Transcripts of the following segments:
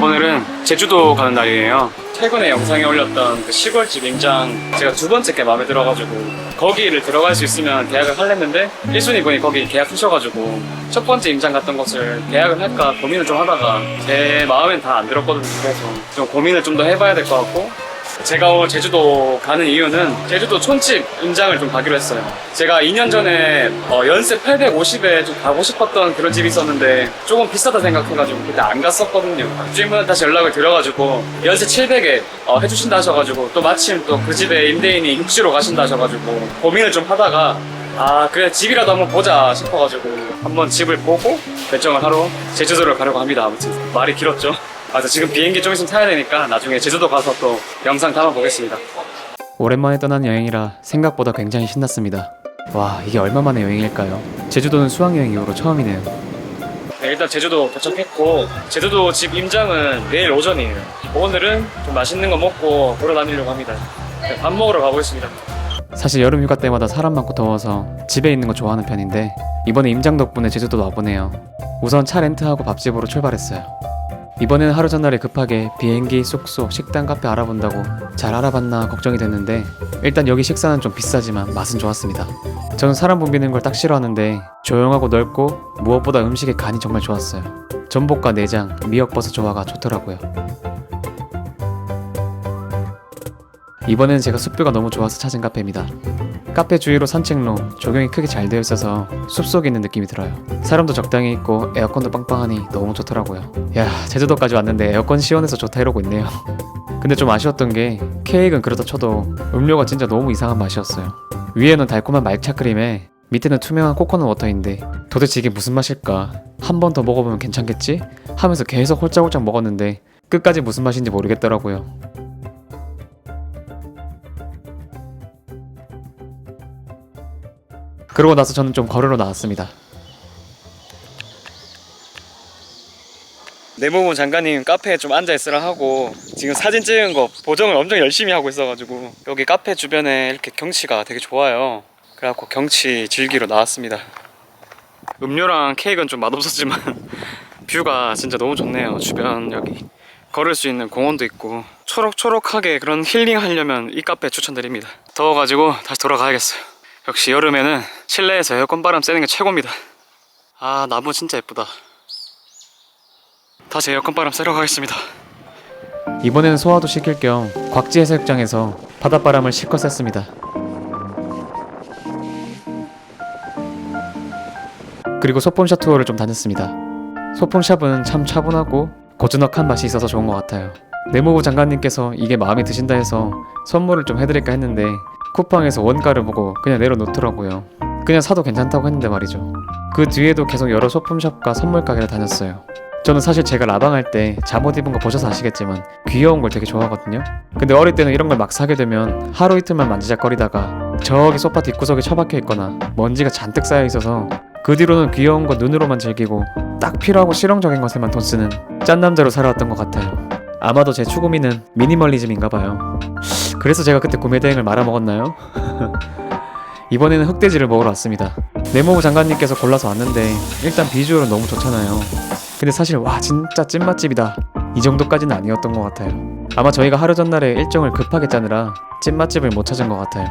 오늘은 제주도 가는 날이에요. 최근에 영상에 올렸던 그 시골집 임장 제가 두 번째 게 마음에 들어가지고 거기를 들어갈 수 있으면 계약을 할랬는데 1순위 분이 거기 계약 하셔가지고 첫 번째 임장 갔던 곳을 계약을 할까 고민을 좀 하다가 제 마음엔 다 안 들었거든요. 그래서 좀 고민을 좀 더 해봐야 될 것 같고 제가 오늘 제주도 가는 이유는 제주도 촌집 임장을 좀 가기로 했어요. 제가 2년 전에 어, 연세 850에 좀 가고 싶었던 그런 집이 있었는데 조금 비싸다 생각해가지고 그때 안 갔었거든요. 주인분한테 다시 연락을 드려가지고 연세 700에 해주신다 하셔가지고 또 마침 또 그 집에 임대인이 육지로 가신다 하셔가지고 고민을 좀 하다가 아 그래 집이라도 한번 보자 싶어가지고 한번 집을 보고 결정을 하러 제주도를 가려고 합니다. 아무튼 말이 길었죠. 아, 저 지금 비행기 좀 있으면 타야 되니까 나중에 제주도 가서 또 영상 담아보겠습니다. 오랜만에 떠난 여행이라 생각보다 굉장히 신났습니다. 와, 이게 얼마만의 여행일까요? 제주도는 수학여행 이후로 처음이네요. 네, 일단 제주도 도착했고, 제주도 집 임장은 내일 오전이에요. 오늘은 좀 맛있는 거 먹고 돌아다니려고 합니다. 네, 밥 먹으러 가보겠습니다. 사실 여름 휴가 때마다 사람 많고 더워서 집에 있는 거 좋아하는 편인데, 이번에 임장 덕분에 제주도 와보네요. 우선 차 렌트하고 밥집으로 출발했어요. 이번에는 하루 전날에 급하게 비행기, 숙소, 식당, 카페 알아본다고 잘 알아봤나 걱정이 됐는데 일단 여기 식사는 좀 비싸지만 맛은 좋았습니다. 저는 사람 붐비는 걸 딱 싫어하는데 조용하고 넓고 무엇보다 음식의 간이 정말 좋았어요. 전복과 내장, 미역버섯 조화가 좋더라고요. 이번에는 제가 숲뷰가 너무 좋아서 찾은 카페입니다. 카페 주위로 산책로, 조경이 크게 잘 되어 있어서 숲속에 있는 느낌이 들어요. 사람도 적당히 있고 에어컨도 빵빵하니 너무 좋더라고요. 야, 제주도까지 왔는데 에어컨 시원해서 좋다 이러고 있네요. 근데 좀 아쉬웠던 게 케이크는 그렇다 쳐도 음료가 진짜 너무 이상한 맛이었어요. 위에는 달콤한 말차 크림에 밑에는 투명한 코코넛 워터인데 도대체 이게 무슨 맛일까? 한 번 더 먹어보면 괜찮겠지? 하면서 계속 홀짝홀짝 먹었는데 끝까지 무슨 맛인지 모르겠더라고요. 그러고 나서 저는 좀 걸으러 나왔습니다. 내무부 장관님 카페에 좀 앉아 있으라 하고 지금 사진 찍은 거 보정을 엄청 열심히 하고 있어가지고 여기 카페 주변에 이렇게 경치가 되게 좋아요. 그래갖고 경치 즐기러 나왔습니다. 음료랑 케이크는 좀 맛없었지만 뷰가 진짜 너무 좋네요. 주변 여기 걸을 수 있는 공원도 있고 초록초록하게 그런 힐링 하려면 이 카페 추천드립니다. 더워가지고 다시 돌아가야겠어요. 역시 여름에는 실내에서 에어컨 바람 쐬는 게 최고입니다. 아 나무 진짜 예쁘다. 다시 에어컨 바람 쐬러 가겠습니다. 이번에는 소화도 시킬 겸 곽지 해수욕장에서 바닷바람을 실컷 쐈습니다. 그리고 소품샵 투어를 좀 다녔습니다. 소품샵은 참 차분하고 고즈넉한 맛이 있어서 좋은 것 같아요. 내무부 장관님께서 이게 마음에 드신다 해서 선물을 좀 해드릴까 했는데 쿠팡에서 원가를 보고 그냥 내려놓더라고요. 그냥 사도 괜찮다고 했는데 말이죠. 그 뒤에도 계속 여러 소품샵과 선물 가게를 다녔어요. 저는 사실 제가 라방할 때 잠옷 입은 거 보셔서 아시겠지만 귀여운 걸 되게 좋아하거든요. 근데 어릴 때는 이런 걸 막 사게 되면 하루 이틀만 만지작거리다가 저기 소파 뒷구석에 처박혀 있거나 먼지가 잔뜩 쌓여 있어서 그 뒤로는 귀여운 거 눈으로만 즐기고 딱 필요하고 실용적인 것에만 돈 쓰는 짠 남자로 살아왔던 것 같아요. 아마도 제 추구미는 미니멀리즘인가 봐요. 그래서 제가 그때 구매 대행을 말아먹었나요? 이번에는 흑돼지를 먹으러 왔습니다. 네모부 장관님께서 골라서 왔는데 일단 비주얼은 너무 좋잖아요. 근데 사실 와 진짜 찐맛집이다 이 정도까지는 아니었던 것 같아요. 아마 저희가 하루 전날에 일정을 급하게 짜느라 찐맛집을 못 찾은 것 같아요.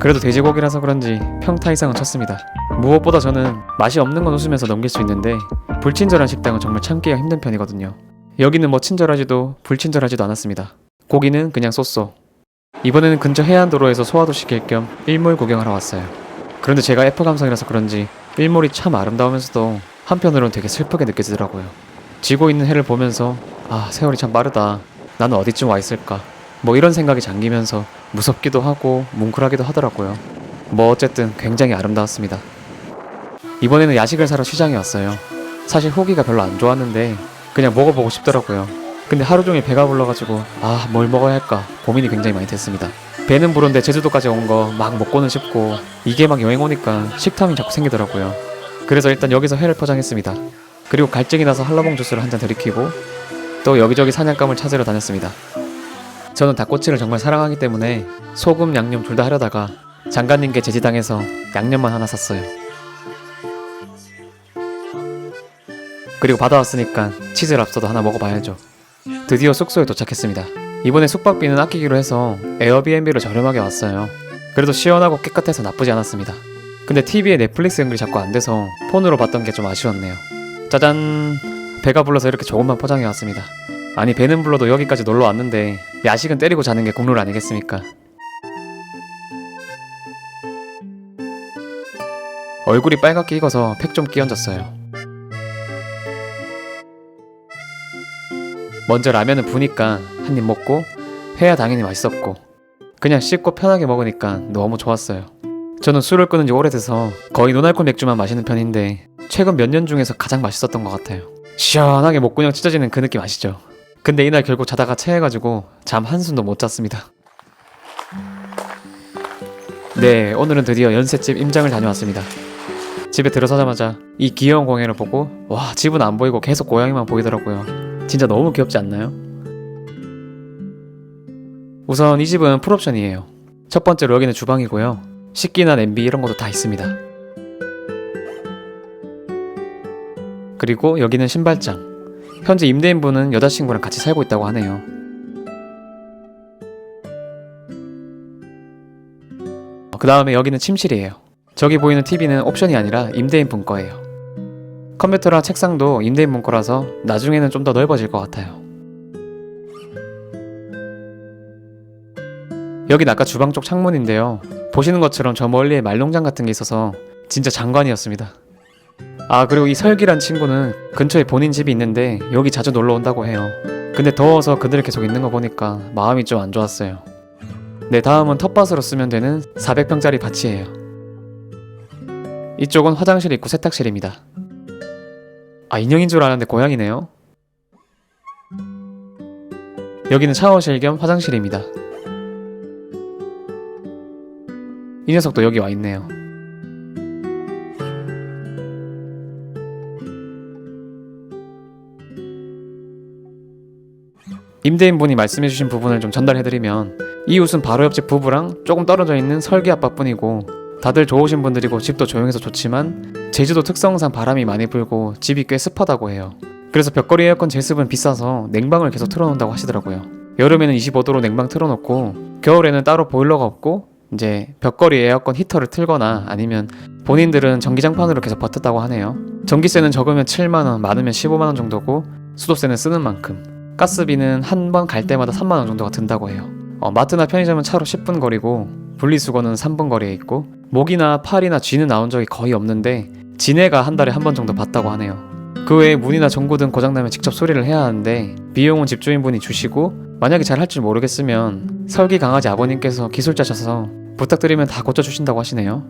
그래도 돼지고기라서 그런지 평타 이상은 쳤습니다. 무엇보다 저는 맛이 없는 건 웃으면서 넘길 수 있는데 불친절한 식당은 정말 참기가 힘든 편이거든요. 여기는 뭐 친절하지도 불친절하지도 않았습니다. 고기는 그냥 쏘쏘. 이번에는 근처 해안도로에서 소화도 시킬 겸 일몰 구경하러 왔어요. 그런데 제가 F 감성이라서 그런지 일몰이 참 아름다우면서도 한편으로는 되게 슬프게 느껴지더라고요. 지고 있는 해를 보면서 아 세월이 참 빠르다. 나는 어디쯤 와 있을까. 뭐 이런 생각이 잠기면서 무섭기도 하고 뭉클하기도 하더라고요. 뭐 어쨌든 굉장히 아름다웠습니다. 이번에는 야식을 사러 시장에 왔어요. 사실 후기가 별로 안 좋았는데 그냥 먹어보고 싶더라고요. 근데 하루 종일 배가 불러가지고 아 뭘 먹어야 할까 고민이 굉장히 많이 됐습니다. 배는 부른데 제주도까지 온 거 막 먹고는 싶고 이게 막 여행 오니까 식탐이 자꾸 생기더라고요. 그래서 일단 여기서 회를 포장했습니다. 그리고 갈증이 나서 한라봉 주스를 한 잔 들이키고 또 여기저기 사냥감을 찾으러 다녔습니다. 저는 닭꼬치를 정말 사랑하기 때문에 소금 양념 둘 다 하려다가 장관님께 제지당해서 양념만 하나 샀어요. 그리고 받아왔으니까 치즈 랍스터도 하나 먹어봐야죠. 드디어 숙소에 도착했습니다. 이번에 숙박비는 아끼기로 해서 에어비앤비로 저렴하게 왔어요. 그래도 시원하고 깨끗해서 나쁘지 않았습니다. 근데 TV에 넷플릭스 연결이 자꾸 안 돼서 폰으로 봤던 게 좀 아쉬웠네요. 짜잔! 배가 불러서 이렇게 조금만 포장해 왔습니다. 아니 배는 불러도 여기까지 놀러 왔는데 야식은 때리고 자는 게 국룰 아니겠습니까? 얼굴이 빨갛게 익어서 팩 좀 끼얹었어요. 먼저 라면은 부니까 한 입 먹고 회야 당연히 맛있었고 그냥 씻고 편하게 먹으니까 너무 좋았어요. 저는 술을 끊은 지 오래돼서 거의 노알콜 맥주만 마시는 편인데 최근 몇 년 중에서 가장 맛있었던 것 같아요. 시원하게 목구녕 찢어지는 그 느낌 아시죠? 근데 이날 결국 자다가 체해가지고 잠 한숨도 못 잤습니다. 네, 오늘은 드디어 연세집 임장을 다녀왔습니다. 집에 들어서자마자 이 귀여운 공연을 보고 와 집은 안 보이고 계속 고양이만 보이더라고요. 진짜 너무 귀엽지 않나요? 우선 이 집은 풀옵션이에요. 첫 번째로 여기는 주방이고요. 식기나 냄비 이런 것도 다 있습니다. 그리고 여기는 신발장. 현재 임대인분은 여자친구랑 같이 살고 있다고 하네요. 그 다음에 여기는 침실이에요. 저기 보이는 TV는 옵션이 아니라 임대인분 거예요. 컴퓨터랑 책상도 임대인분 거라서 나중에는 좀 더 넓어질 것 같아요. 여긴 아까 주방 쪽 창문인데요. 보시는 것처럼 저 멀리에 말농장 같은 게 있어서 진짜 장관이었습니다. 아 그리고 이 설기란 친구는 근처에 본인 집이 있는데 여기 자주 놀러 온다고 해요. 근데 더워서 그들 계속 있는 거 보니까 마음이 좀 안 좋았어요. 네 다음은 텃밭으로 쓰면 되는 400평짜리 밭이에요. 이쪽은 화장실 있고 세탁실입니다. 아 인형인 줄 알았는데 고양이네요. 여기는 샤워실 겸 화장실입니다. 이 녀석도 여기 와 있네요. 임대인분이 말씀해주신 부분을 좀 전달해드리면 이웃은 바로 옆집 부부랑 조금 떨어져 있는 설계 아빠뿐이고 다들 좋으신 분들이고 집도 조용해서 좋지만 제주도 특성상 바람이 많이 불고 집이 꽤 습하다고 해요. 그래서 벽걸이 에어컨 제습은 비싸서 냉방을 계속 틀어놓는다고 하시더라고요. 여름에는 25도로 냉방 틀어놓고 겨울에는 따로 보일러가 없고 이제 벽걸이 에어컨 히터를 틀거나 아니면 본인들은 전기장판으로 계속 버텼다고 하네요. 전기세는 적으면 7만원, 많으면 15만원 정도고 수도세는 쓰는 만큼 가스비는 한 번 갈 때마다 3만원 정도가 든다고 해요. 어, 마트나 편의점은 차로 10분 거리고 분리수거는 3분 거리에 있고 모기나 파리나 쥐는 나온 적이 거의 없는데 지네가 한 달에 한 번 정도 봤다고 하네요. 그 외에 문이나 전구 등 고장나면 직접 수리를 해야 하는데 비용은 집주인분이 주시고 만약에 잘 할 줄 모르겠으면 설기 강아지 아버님께서 기술자셔서 부탁드리면 다 고쳐주신다고 하시네요.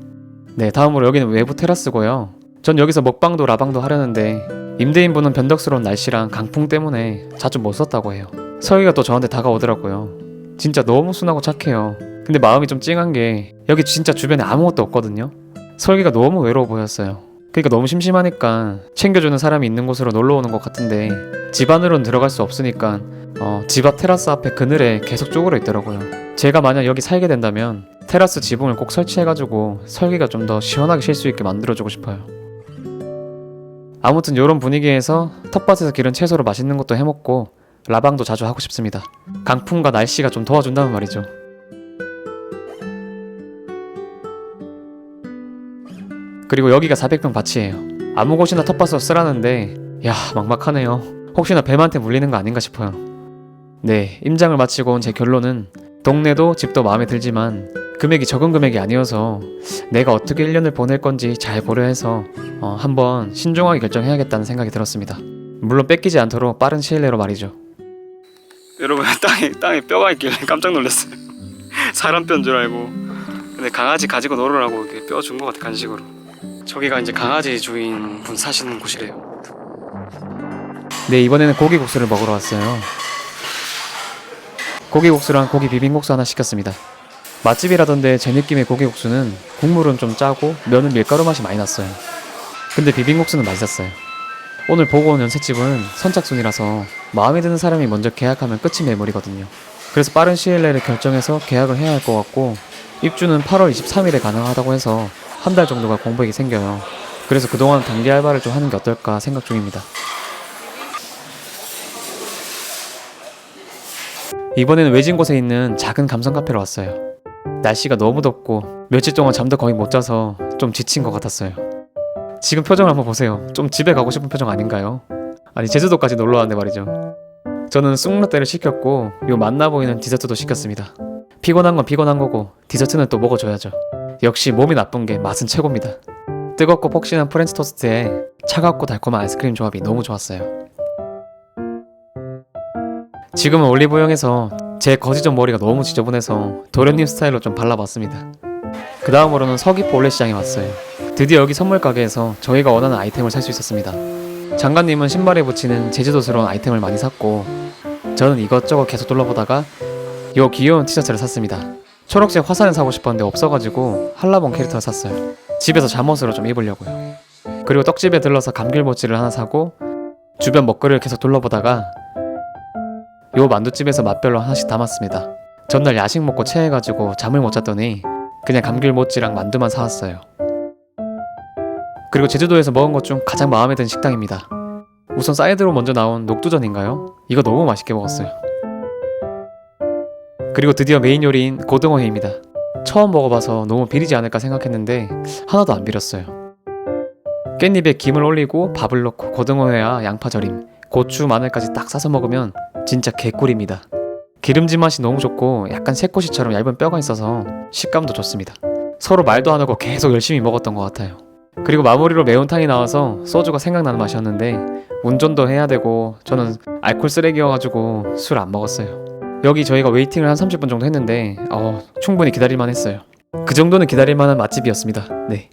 네, 다음으로 여기는 외부 테라스고요. 전 여기서 먹방도 라방도 하려는데 임대인분은 변덕스러운 날씨랑 강풍 때문에 자주 못 썼다고 해요. 설기가 또 저한테 다가오더라고요. 진짜 너무 순하고 착해요. 근데 마음이 좀 찡한 게 여기 진짜 주변에 아무것도 없거든요. 설기가 너무 외로워 보였어요. 그러니까 너무 심심하니까 챙겨주는 사람이 있는 곳으로 놀러 오는 것 같은데 집 안으로는 들어갈 수 없으니까 어, 집 앞 테라스 앞에 그늘에 계속 쪼그려 있더라고요. 제가 만약 여기 살게 된다면 테라스 지붕을 꼭 설치해가지고 설기가 좀 더 시원하게 쉴 수 있게 만들어주고 싶어요. 아무튼 이런 분위기에서 텃밭에서 기른 채소로 맛있는 것도 해먹고 라방도 자주 하고 싶습니다. 강풍과 날씨가 좀 도와준다면 말이죠. 그리고 여기가 400평 밭이에요. 아무 곳이나 텃밭으로 쓰라는데 야 막막하네요. 혹시나 뱀한테 물리는 거 아닌가 싶어요. 네, 임장을 마치고 온 제 결론은 동네도 집도 마음에 들지만 금액이 적은 금액이 아니어서 내가 어떻게 1년을 보낼 건지 잘 고려해서 어, 한번 신중하게 결정해야겠다는 생각이 들었습니다. 물론 뺏기지 않도록 빠른 시일 내로 말이죠. 여러분 땅에 땅에 뼈가 있길래 깜짝 놀랐어요. 사람 뼈인 줄 알고. 근데 강아지 가지고 놀으라고 이렇게 뼈 준 것 같아 간식으로. 저기가 이제 강아지 주인 분 사시는 곳이래요. 네, 이번에는 고기국수를 먹으러 왔어요. 고기국수랑 고기 비빔국수 하나 시켰습니다. 맛집이라던데 제 느낌의 고기국수는 국물은 좀 짜고 면은 밀가루 맛이 많이 났어요. 근데 비빔국수는 맛있었어요. 오늘 보고 온 연세집은 선착순이라서 마음에 드는 사람이 먼저 계약하면 끝이 매물이거든요. 그래서 빠른 시일 내에 결정해서 계약을 해야 할 것 같고 입주는 8월 23일에 가능하다고 해서 한 달 정도가 공백이 생겨요. 그래서 그동안 단기 알바를 좀 하는 게 어떨까 생각 중입니다. 이번에는 외진 곳에 있는 작은 감성 카페로 왔어요. 날씨가 너무 덥고 며칠 동안 잠도 거의 못 자서 좀 지친 것 같았어요. 지금 표정을 한번 보세요. 좀 집에 가고 싶은 표정 아닌가요? 아니 제주도까지 놀러 왔는데 말이죠. 저는 쑥라떼를 시켰고 요 맛나 보이는 디저트도 시켰습니다. 피곤한 건 피곤한 거고 디저트는 또 먹어줘야죠. 역시 몸이 나쁜 게 맛은 최고입니다. 뜨겁고 폭신한 프렌치 토스트에 차갑고 달콤한 아이스크림 조합이 너무 좋았어요. 지금은 올리브영에서 제 거지전 머리가 너무 지저분해서 도련님 스타일로 좀 발라봤습니다. 그 다음으로는 서귀포 올레시장에 왔어요. 드디어 여기 선물 가게에서 저희가 원하는 아이템을 살 수 있었습니다. 장관님은 신발에 붙이는 제주도스러운 아이템을 많이 샀고 저는 이것저것 계속 둘러보다가 요 귀여운 티셔츠를 샀습니다. 초록색 화산을 사고 싶었는데 없어가지고 한라봉 캐릭터를 샀어요. 집에서 잠옷으로 좀 입으려고요. 그리고 떡집에 들러서 감귤모찌를 하나 사고 주변 먹거리를 계속 둘러보다가 요 만두집에서 맛별로 하나씩 담았습니다. 전날 야식 먹고 체해가지고 잠을 못 잤더니 그냥 감귤모찌랑 만두만 사왔어요. 그리고 제주도에서 먹은 것 중 가장 마음에 든 식당입니다. 우선 사이드로 먼저 나온 녹두전인가요? 이거 너무 맛있게 먹었어요. 그리고 드디어 메인 요리인 고등어회입니다. 처음 먹어봐서 너무 비리지 않을까 생각했는데 하나도 안 비렸어요. 깻잎에 김을 올리고 밥을 넣고 고등어회와 양파절임, 고추, 마늘까지 딱 싸서 먹으면 진짜 개꿀입니다. 기름진 맛이 너무 좋고 약간 새꼬시처럼 얇은 뼈가 있어서 식감도 좋습니다. 서로 말도 안 하고 계속 열심히 먹었던 것 같아요. 그리고 마무리로 매운탕이 나와서 소주가 생각나는 맛이었는데 운전도 해야 되고 저는 알콜 쓰레기여가지고 술 안 먹었어요. 여기 저희가 웨이팅을 한 30분 정도 했는데 어, 충분히 기다릴만 했어요. 그 정도는 기다릴만한 맛집이었습니다. 네.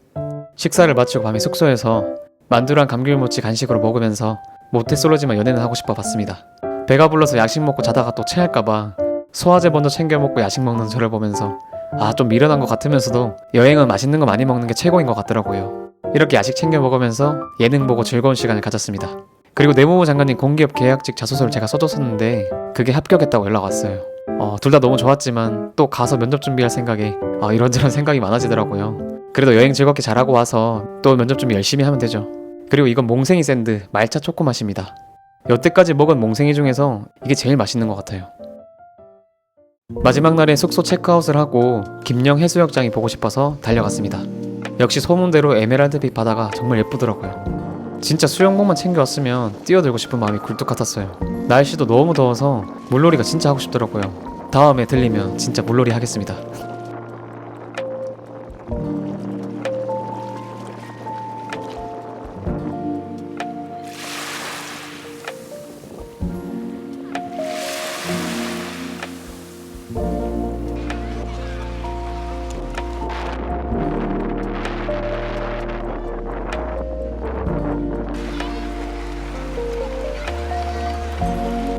식사를 마치고 밤에 숙소에서 만두랑 감귤모찌 간식으로 먹으면서 모태솔로지만 연애는 하고 싶어 봤습니다. 배가 불러서 야식 먹고 자다가 또 체할까봐 소화제 먼저 챙겨 먹고 야식 먹는 저를 보면서 아 좀 미련한 것 같으면서도 여행은 맛있는 거 많이 먹는 게 최고인 것 같더라고요. 이렇게 야식 챙겨 먹으면서 예능 보고 즐거운 시간을 가졌습니다. 그리고 내무부 장관님 공기업 계약직 자소서를 제가 써줬었는데 그게 합격했다고 연락 왔어요. 어, 둘 다 너무 좋았지만 또 가서 면접 준비할 생각에 아, 이런저런 생각이 많아지더라고요. 그래도 여행 즐겁게 잘하고 와서 또 면접 준비 열심히 하면 되죠. 그리고 이건 몽생이 샌드 말차 초코 맛입니다. 여태까지 먹은 몽생이 중에서 이게 제일 맛있는 것 같아요. 마지막 날에 숙소 체크아웃을 하고 김영 해수욕장이 보고 싶어서 달려갔습니다. 역시 소문대로 에메랄드빛 바다가 정말 예쁘더라고요. 진짜 수영복만 챙겨왔으면 뛰어들고 싶은 마음이 굴뚝 같았어요. 날씨도 너무 더워서 물놀이가 진짜 하고 싶더라고요. 다음에 들리면 진짜 물놀이 하겠습니다.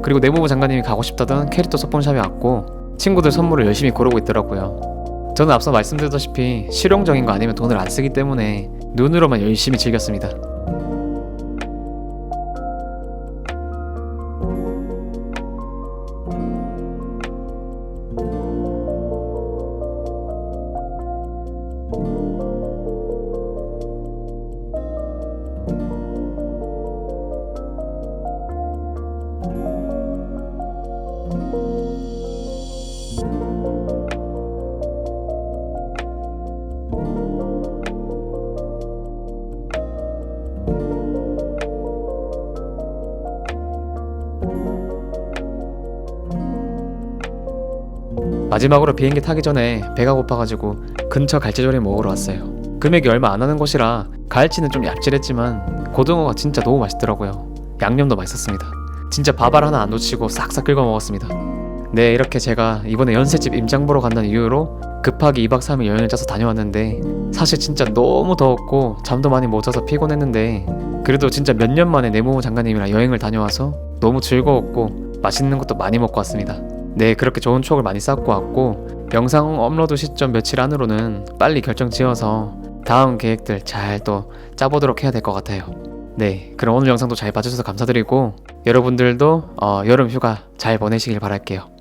그리고 내무부 장관님이 가고 싶다던 캐릭터 소품샵에 왔고 친구들 선물을 열심히 고르고 있더라고요. 저는 앞서 말씀드렸다시피 실용적인 거 아니면 돈을 안 쓰기 때문에 눈으로만 열심히 즐겼습니다. 마지막으로 비행기 타기 전에 배가 고파가지고 근처 갈치조림 먹으러 왔어요. 금액이 얼마 안 하는 곳이라 갈치는 좀 얇질했지만 고등어가 진짜 너무 맛있더라고요. 양념도 맛있었습니다. 진짜 밥알 하나 안 놓치고 싹싹 긁어 먹었습니다. 네, 이렇게 제가 이번에 연세집 임장 보러 간다는 이유로 급하게 2박 3일 여행을 짜서 다녀왔는데 사실 진짜 너무 더웠고 잠도 많이 못 자서 피곤했는데 그래도 진짜 몇 년 만에 내무부 장관님이랑 여행을 다녀와서 너무 즐거웠고 맛있는 것도 많이 먹고 왔습니다. 네, 그렇게 좋은 추억을 많이 쌓고 왔고 영상 업로드 시점 며칠 안으로는 빨리 결정 지어서 다음 계획들 잘 또 짜보도록 해야 될 것 같아요. 네, 그럼 오늘 영상도 잘 봐주셔서 감사드리고 여러분들도 어, 여름 휴가 잘 보내시길 바랄게요.